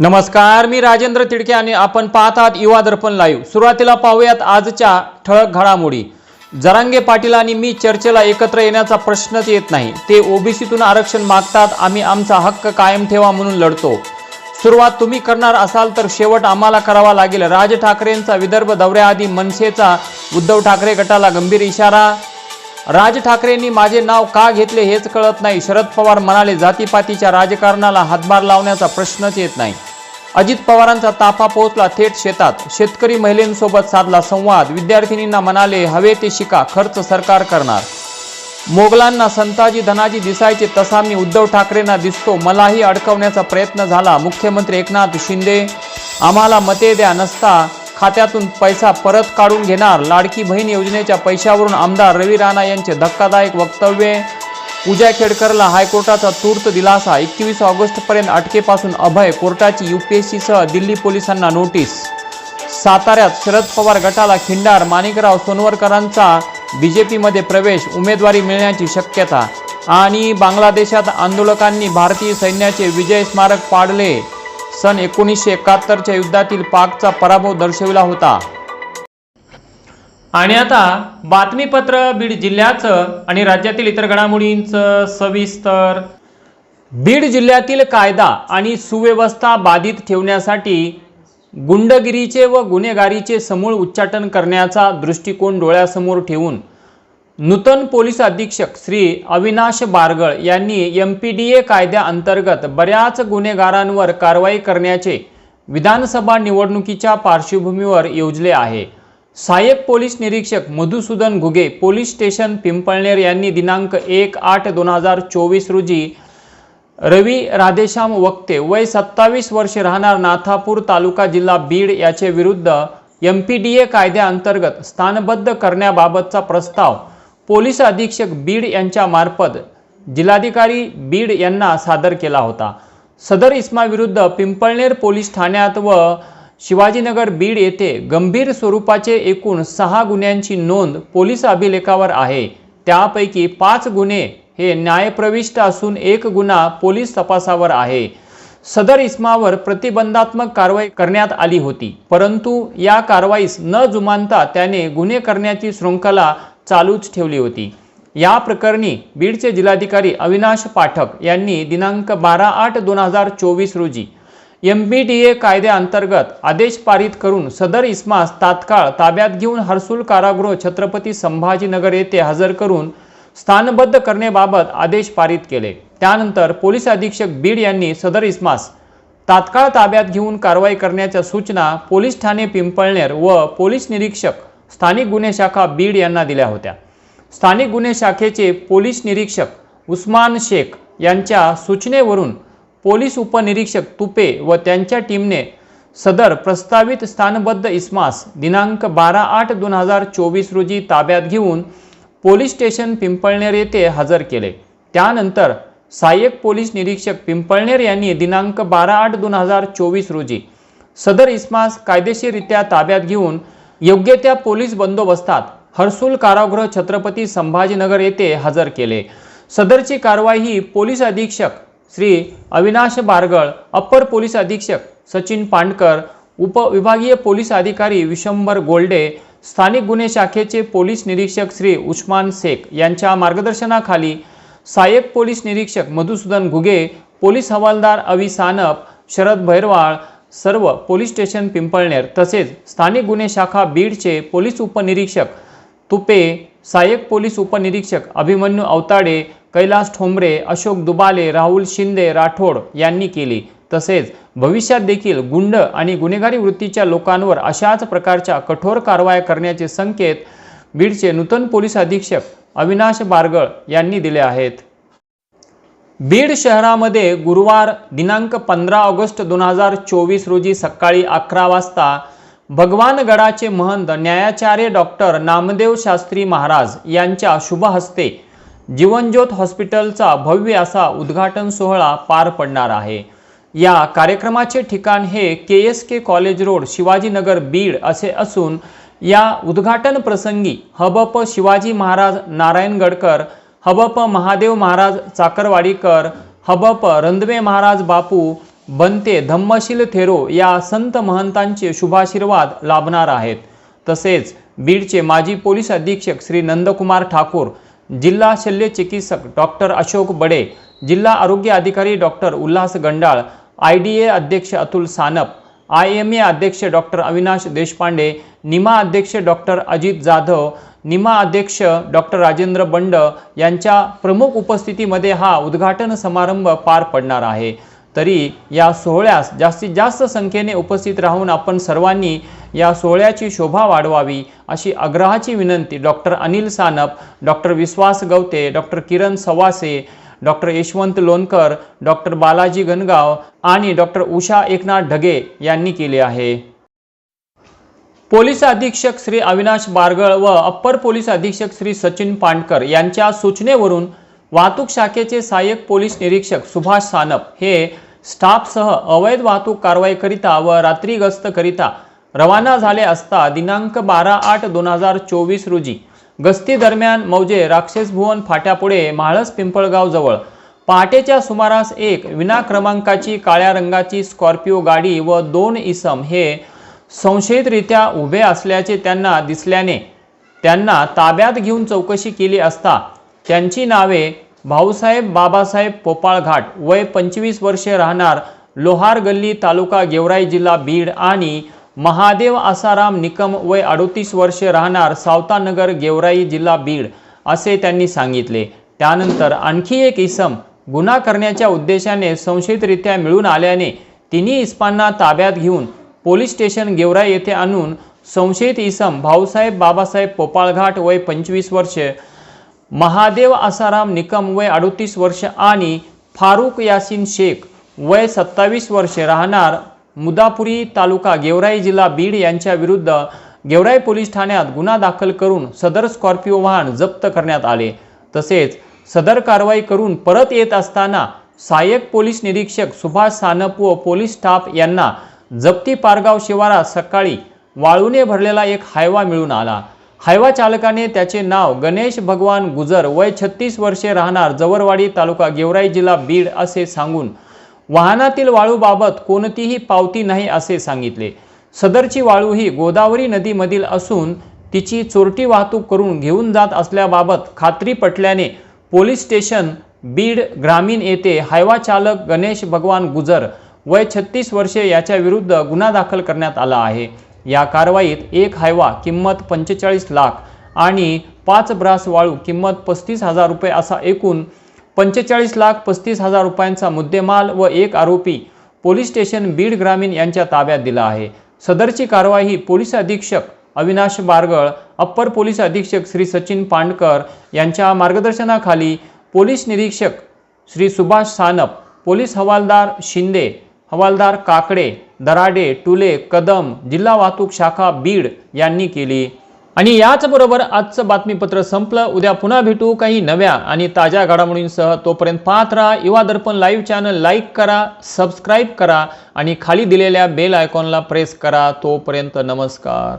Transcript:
नमस्कार मी राजेंद्र तिडके आणि आपण पाहत आहात युवा दर्पण लाईव्ह सुरुवातीला पाहूयात आजच्या ठळक घडामोडी. जरांगे पाटील आणि मी चर्चेला एकत्र येण्याचा प्रश्नच येत नाही. ते ओबीसीतून आरक्षण मागतात आम्ही आमचा हक्क कायम ठेवा म्हणून लढतो. सुरुवात तुम्ही करणार असाल तर शेवट आम्हाला करावा लागेल. राज ठाकरेंचा विदर्भ दौऱ्याआधी मनसेचा उद्धव ठाकरे गटाला गंभीर इशारा. राज ठाकरेंनी माझे नाव का घेतले हेच कळत नाही. शरद पवार म्हणाले जातीपातीच्या राजकारणाला हातभार लावण्याचा प्रश्नच येत नाही. अजित पवारांचा ताफा पोहोचला थेट शेतात. शेतकरी महिलेंसोबत साधला संवाद. विद्यार्थिनींना म्हणाले हवे ते शिका खर्च सरकार करणार. मोगलांना संताजी धनाजी दिसायचे तसा मी उद्धव ठाकरेंना दिसतो मलाही अडकवण्याचा प्रयत्न झाला. मुख्यमंत्री एकनाथ शिंदे आम्हाला मते द्या नसता खात्यातून पैसा परत काढून घेणार. लाडकी बहीण योजनेच्या पैशावरून आमदार रवी राणा यांचे धक्कादायक वक्तव्य पूजा खेडकरला हायकोर्टाचा तूर्त दिलासा. एकवीस ऑगस्टपर्यंत अटकेपासून अभय कोर्टाची यूपीएससीसह दिल्ली पोलिसांना नोटीस. साताऱ्यात शरद पवार गटाला खिंडार माणिकराव सोनवरकरांचा बीजेपीमध्ये प्रवेश उमेदवारी मिळण्याची शक्यता आणि बांगलादेशात आंदोलकांनी भारतीय सैन्याचे विजय स्मारक पाडले. सन एकोणीसशे एकाहत्तरच्या युद्धातील पाकचा पराभव दर्शविला होता. आणि आता बातमीपत्र बीड जिल्ह्याचं आणि राज्यातील इतर घडामोडींचं सविस्तर. बीड जिल्ह्यातील कायदा आणि सुव्यवस्था बाधित ठेवण्यासाठी गुंडगिरीचे व गुन्हेगारीचे समूळ उच्चाटन करण्याचा दृष्टिकोन डोळ्यासमोर ठेवून नूतन पोलीस अधीक्षक श्री अविनाश बारगळ यांनी एम पी डी ए कायद्याअंतर्गत बऱ्याच गुन्हेगारांवर कारवाई करण्याचे विधानसभा निवडणुकीच्या पार्श्वभूमीवर योजले आहे. सहाय्यक पोलीस निरीक्षक मधुसूदन घुगे पोलीस स्टेशन पिंपळनेर यांनी दिनांक एक आठ दोन हजार चोवीस रोजी रवी राधेश्याम वक्ते वय सत्तावीस वर्षे राहणार नाथापूर तालुका जिल्हा बीड याचे विरुद्ध एम पी डी ए कायद्याअंतर्गत स्थानबद्ध करण्याबाबतचा प्रस्ताव पोलीस अधीक्षक बीड यांच्या मार्फत जिल्हाधिकारी बीड यांना सादर केला होता. सदर इस्माविरुद्ध पिंपळनेर पोलीस ठाण्यात व शिवाजीनगर बीड येथे गंभीर स्वरूपाचे एकूण सहा गुन्ह्यांची नोंद पोलीस अभिलेखावर आहे. त्यापैकी पाच गुन्हे हे न्यायप्रविष्ट असून एक गुन्हा पोलीस तपासावर आहे. सदर इस्मावर प्रतिबंधात्मक कारवाई करण्यात आली होती. परंतु या कारवाईस न जुमानता त्याने गुन्हे करण्याची शृंखला चालूच ठेवली होती. या प्रकरणी बीडचे जिल्हाधिकारी अविनाश पाठक यांनी दिनांक बारा आठ दोन हजार चोवीस रोजी एम बी डी ए कायद्याअंतर्गत आदेश पारित करून सदर इस्मास तात्काळ ताब्यात घेऊन हर्सुल कारागृह छत्रपती संभाजीनगर येथे हजर करून स्थानबद्ध करण्याबाबत आदेश पारित केले. त्यानंतर पोलीस अधीक्षक बीड यांनी सदर इस्मास तात्काळ ताब्यात घेऊन कारवाई करण्याच्या सूचना पोलीस ठाणे पिंपळनेर व पोलीस निरीक्षक स्थानिक गुन्हे शाखा बीड यांना दिल्या होत्या. स्थानिक गुन्हे शाखेचे पोलीस निरीक्षक उस्मान शेख यांच्या सूचनेवरून पोलीस उपनिरीक्षक तुपे व त्यांच्या टीमने सदर प्रस्तावित स्थानबद्ध इस्मास दिनांक बारा आठ दोन हजार चोवीस रोजी ताब्यात घेऊन पोलीस स्टेशन पिंपळनेर येथे हजर केले. त्यानंतर सहाय्यक पोलीस निरीक्षक पिंपळनेर यांनी दिनांक बारा आठ दोन हजार चोवीस रोजी सदर इस्मास कायदेशीररित्या ताब्यात घेऊन योग्य त्या पोलीस बंदोबस्तात हर्सुल कारागृह छत्रपती संभाजीनगर येथे हजर केले. सदरची कारवाई ही पोलीस अधीक्षक श्री अविनाश बारगळ अप्पर पोलीस अधीक्षक सचिन पांडकर उपविभागीय पोलीस अधिकारी विशंभर गोल्डे स्थानिक गुन्हे शाखेचे पोलीस निरीक्षक श्री उस्मान शेख यांच्या मार्गदर्शनाखाली सहाय्यक पोलीस निरीक्षक मधुसूदन घुगे पोलीस हवालदार अवी सानप शरद भैरवाळ सर्व पोलीस स्टेशन पिंपळनेर तसेच स्थानिक गुन्हे शाखा बीडचे पोलीस उपनिरीक्षक तुपे सहाय्यक पोलीस उपनिरीक्षक अभिमन्यू अवताडे कैलास ठोंबरे अशोक दुबाले राहुल शिंदे राठोड यांनी केली. तसेच भविष्यात देखील गुंड आणि गुन्हेगारी वृत्तीच्या लोकांवर अशाच प्रकारच्या कठोर कारवाया करण्याचे संकेत बीडचे नूतन पोलीस अधीक्षक अविनाश बारगळ यांनी दिले आहेत. बीड शहरामध्ये गुरुवार दिनांक पंधरा ऑगस्ट दोन हजार चोवीस रोजी सकाळी अकरा वाजता भगवानगडाचे महंत न्यायाचार्य डॉक्टर नामदेव शास्त्री महाराज यांच्या शुभहस्ते जीवनज्योत हॉस्पिटलचा भव्य असा उद्घाटन सोहळा पार पडणार आहे. या कार्यक्रमाचे ठिकाण हे K S K college road Shivajinagar Beed असे असून या उद्घाटन प्रसंगी हबप शिवाजी महाराज नारायण गडकर हबप महादेव महाराज चाकरवाडीकर हबप रंदवे महाराज बापू बनते धम्मशील थेरो या संत महंतांचे शुभाशीर्वाद लाभणार आहेत. तसेच बीडचे माजी पोलीस अधीक्षक श्री नंदकुमार ठाकूर जिल्हा शल्य चिकित्सक डॉक्टर अशोक बडे जिल्हा आरोग्य अधिकारी doctor Ulhas Gandal I D A अध्यक्ष Atul Sanap I M A अध्यक्ष डॉक्टर अविनाश देशपांडे निमा अध्यक्ष डॉक्टर अजित जाधव निमा अध्यक्ष डॉक्टर राजेंद्र बंड यांच्या प्रमुख उपस्थितीमध्ये हा उद्घाटन समारंभ पार पडणार आहे. तरी या सोहळ्यास जास्तीत जास्त संख्येने उपस्थित राहून आपण सर्वांनी या सोहळ्याची शोभा वाढवावी अशी आग्रहाची विनंती doctor Anil Sanap doctor Vishwas Gavte doctor Kiran Savase doctor Yashwant Lonkar doctor Balaji Gangaon आणि डॉक्टर उषा एकनाथ ढगे यांनी केली आहे. पोलीस अधीक्षक श्री अविनाश बारगळ व अप्पर पोलीस अधीक्षक श्री सचिन पांडकर यांच्या सूचनेवरून वाहतूक शाखेचे सहाय्यक पोलीस निरीक्षक सुभाष सानप हे स्टाफसह अवैध वाहतूक कारवाईकरिता व रात्री गस्तकरिता रवाना झाले असता दिनांक बारा आठ दोन हजार चोवीस रोजी गस्ती दरम्यान मौजे राक्षस भुवन फाट्यापुढे म्हाळस पिंपळगाव जवळ. पहाटेच्या सुमारास एक विना क्रमांकाची काळ्या रंगाची स्कॉर्पिओ गाडी व दोन इसम हे संशयितरित्या उभे असल्याचे त्यांना दिसल्याने त्यांना ताब्यात घेऊन चौकशी केली असता त्यांची नावे भाऊसाहेब बाबासाहेब पोपाळघाट वय पंचवीस वर्षे राहणार लोहार गल्ली तालुका गेवराई जिल्हा बीड आणि महादेव आसाराम निकम वय अडोतीस वर्षे राहणार सावतानगर गेवराई जिल्हा बीड असे त्यांनी सांगितले. त्यानंतर आणखी एक इसम गुन्हा करण्याच्या उद्देशाने संशयितरित्या मिळून आल्याने तिन्ही इस्मांना ताब्यात घेऊन पोलीस स्टेशन गेवराई येथे आणून संशयित इसम भाऊसाहेब बाबासाहेब पोपाळघाट वय पंचवीस वर्षे महादेव आसाराम निकम वय अडोतीस वर्ष आणि फारूक यासिन शेख वय सत्तावीस वर्षे राहणार मुदापुरी तालुका गेवराई जिल्हा बीड यांच्या विरुद्ध गेवराई पोलीस ठाण्यात गुन्हा दाखल करून सदर स्कॉर्पिओ वाहन जप्त करण्यात आले. तसेच सदर कारवाई करून परत येत असताना सहाय्यक पोलीस निरीक्षक सुभाष सानप व पोलीस स्टाफ यांना जप्ती पारगाव शिवारात सकाळी वाळूने भरलेला एक हायवा मिळून आला. हायवा चालकाने त्याचे नाव गणेश भगवान गुजर वय छत्तीस वर्षे राहणार जवरवाडी तालुका गेवराई जिल्हा बीड असे सांगून वाहनातील वाळूबाबत कोणतीही पावती नाही असे सांगितले. सदरची वाळू ही गोदावरी नदीमधील असून तिची चोरटी वाहतूक करून घेऊन जात असल्याबाबत खात्री पटल्याने पोलीस स्टेशन बीड ग्रामीण येथे हायवा चालक गणेश भगवान गुजर वय छत्तीस वर्षे याच्या विरुद्ध गुन्हा दाखल करण्यात आला आहे. या कारवाईत एक हायवा किंमत पंचेचाळीस लाख आणि पाच ब्रास वाळू किंमत पस्तीस हजार रुपये असा एकूण पंचेचाळीस लाख पस्तीस हजार रुपयांचा मुद्देमाल व एक आरोपी पोलीस स्टेशन बीड ग्रामीण यांच्या ताब्यात दिला आहे. सदरची कारवाई ही पोलीस अधीक्षक अविनाश बारगळ अप्पर पोलीस अधीक्षक श्री सचिन पांडकर यांच्या मार्गदर्शनाखाली पोलीस निरीक्षक श्री सुभाष सानप पोलीस हवालदार शिंदे हवालदार काकडे दराडे टुले कदम जिल्हा वाहतूक शाखा बीड यांनी केली. आणि याचबरोबर आजचं बातमीपत्र संपलं. उद्या पुन्हा भेटू काही नव्या आणि ताज्या घडामोडींसह. तोपर्यंत पाहत राहा Yuva Darpan live channel. Like करा सबस्क्राईब करा आणि खाली दिलेल्या बेल आयकॉनला प्रेस करा. तोपर्यंत नमस्कार.